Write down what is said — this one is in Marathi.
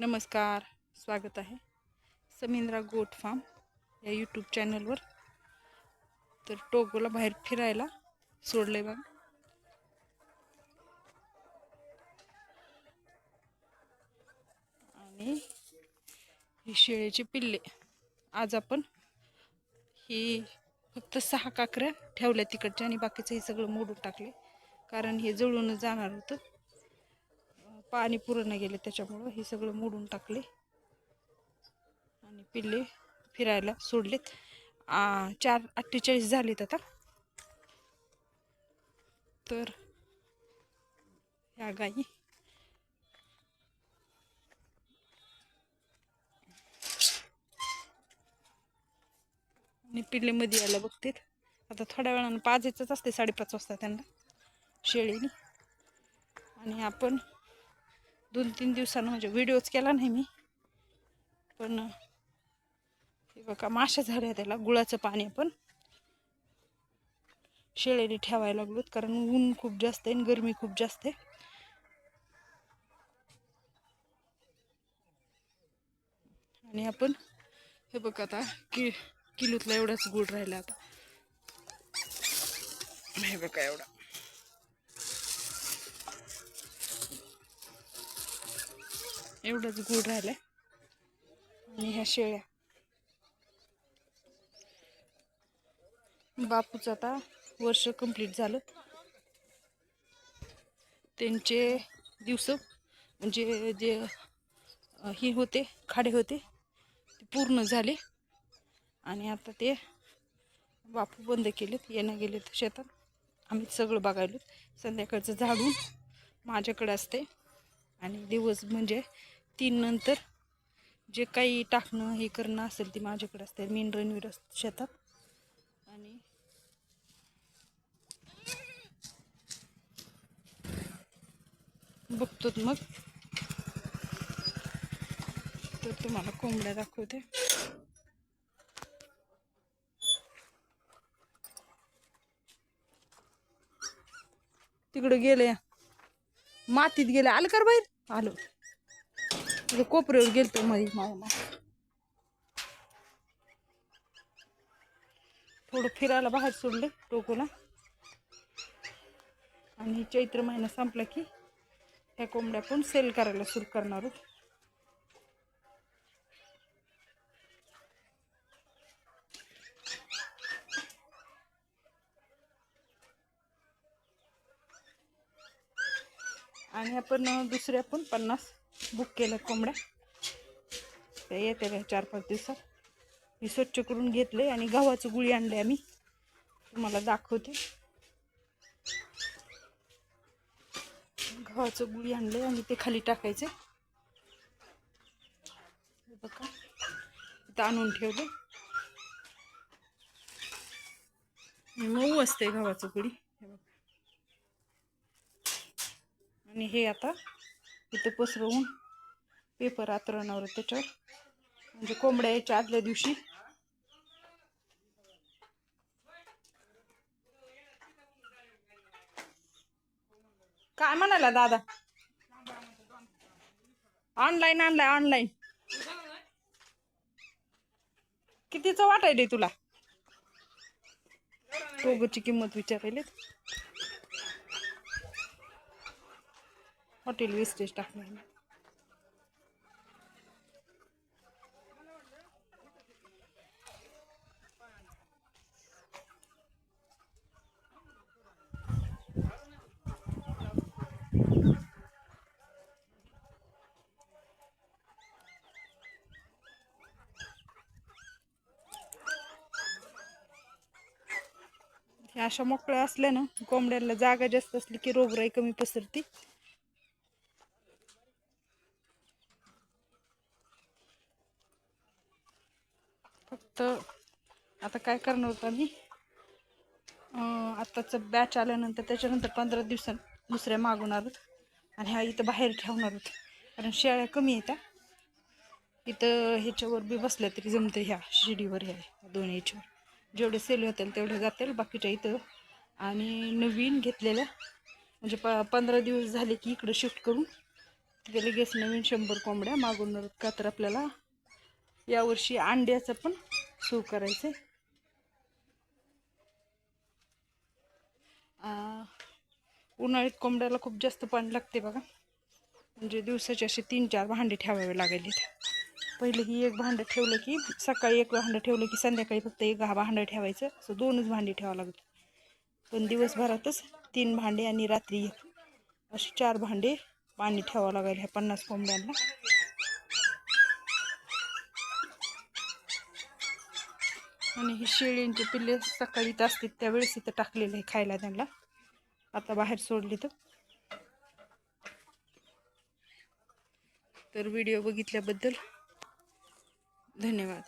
नमस्कार स्वागत आहे. समिंद्रा गोट फार्म या यूट्यूब चॅनलवर. तर टोगोला बाहेर फिरायला सोडले बघा. आणि ही शेळीचे पिल्ले. आज आपण ही फक्त सहा काकऱ्या ठेवल्या तिकडच्या आणि बाकीचं हे सगळं मोडून टाकले कारण हे जळूनच जाणार होतं. पाणी पुरण गेले त्याच्यामुळं हे सगळं मोडून टाकले. आणि पिल्ले फिरायला सोडलेत. चार अठ्ठेचाळीस झालेत आता. तर ह्या गाई. आणि पिल्ले मध्ये यायला बघतील आता थोड्या वेळानं पाजायचंच असते साडेपाच वाजता त्यांना. शेळीने. आणि आपण दोन तीन दिवसानं म्हणजे व्हिडिओच केला नाही मी. पण हे बघा माशा झाल्या त्याला गुळाचं पाणी आपण शेळेने ठेवायला लागलोत कारण ऊन खूप जास्त आहे आणि गरमी खूप जास्त आहे. आणि आपण हे बघ आता कि किलोतला एवढाच गुळ राहिला आता. हे बघा एवढा. एवढंच गुड राहिलं आणि ह्या शेळ्या. बापूचं आता वर्ष कंप्लीट झालं. त्यांचे दिवस म्हणजे जे हे होते खाडे होते ते पूर्ण झाले. आणि आता ते बापू बंद केलेत येणं गेलेत शेतात. आम्ही सगळं बघायलो. संध्याकाळचं झाडून माझ्याकडे असते आणि दिवस म्हणजे तीन नंतर जे काही टाकणं हे करणं असेल ते माझ्याकडे असते. मेन रणवीर असतं शेतात. आणि बघतो मग. तर तुम्हाला कोंबड्या दाखवते. तिकडे गेले मातीत गेले. आलं कर बाहेर आलो. तिकडे कोपऱ्यावर गेलतो मध्ये मामा थोडं फिरायला बाहेर सोडलं टोकोला. आणि चैत्र महिना संपला की ह्या कोंबड्या पण सेल करायला सुरू करणार आणि आपण दुसरे दुसऱ्या पण पन्नास बुक केल्या कोंबड्या. त्या येते काय चार पाच दिवसात. मी स्वच्छ करून घेतले आणि गव्हाचं गुळी आणले आम्ही. तुम्हाला दाखवते. गव्हाचं गुळी आणले आणि ते खाली टाकायचे. बघा. इथं आणून ठेवले. मऊ असते गव्हाचं गुळी हे बघा आणि हे आता इथं पसरवून पेपर आतरणावर त्याच्यावर. म्हणजे कोंबड्या यायच्या आदल्या दिवशी. काय म्हणाला दादा? ऑनलाईन आणलाय ऑनलाईन कितीचं वाटायले तुला? टोगची किंमत विचारायलेत. हॉटेल वेस्टेज टाकणार. ह्या अशा मोकळ्या असल्या ना कोंबड्याला जागा जास्त असली की रोगराई कमी पसरती. फक्त आता काय करणार होतं आम्ही? आत्ताचं बॅच आल्यानंतर त्याच्यानंतर पंधरा दिवसां दुसऱ्या मागवणार आणि ह्या इथं बाहेर ठेवणार होत. कारण शेळ्या कमी येत्या इथं ह्याच्यावर बी बसल्या तरी जमतं ह्या शिडीवर ह्या दोन ह्याच्यावर जेवढे सेल होतील तेवढे जातील बाकीच्या इथं. आणि नवीन घेतलेल्या म्हणजे प पंधरा दिवस झाले की इकडं शिफ्ट करून तिथे लगेच नवीन शंभर कोंबड्या मागवणार का तर आपल्याला यावर्षी अंड्याचं पण सुरू करायचं आहे उन्हाळ्यात कोंबड्याला खूप जास्त पाणी लागते बघा. म्हणजे दिवसाचे असे तीन चार भांडे ठेवावे लागेल इथे. पहिले ही एक भांडं ठेवलं की सकाळी एक भांडं ठेवलं की संध्याकाळी फक्त एक हा भांडं ठेवायचं. असं दोनच भांडी ठेवावं लागतं. पण दिवसभरातच तीन भांडे आणि रात्री एक. असे चार भांडे पाणी ठेवावं लागेल ह्या पन्नास कोंबड्यांना. आणि ही शेळींची पिल्ले सकाळी असतील त्यावेळेस इथं टाकलेलं आहे खायला त्यांना. आता बाहेर सोडली तर. तर व्हिडिओ बघितल्याबद्दल धन्यवाद.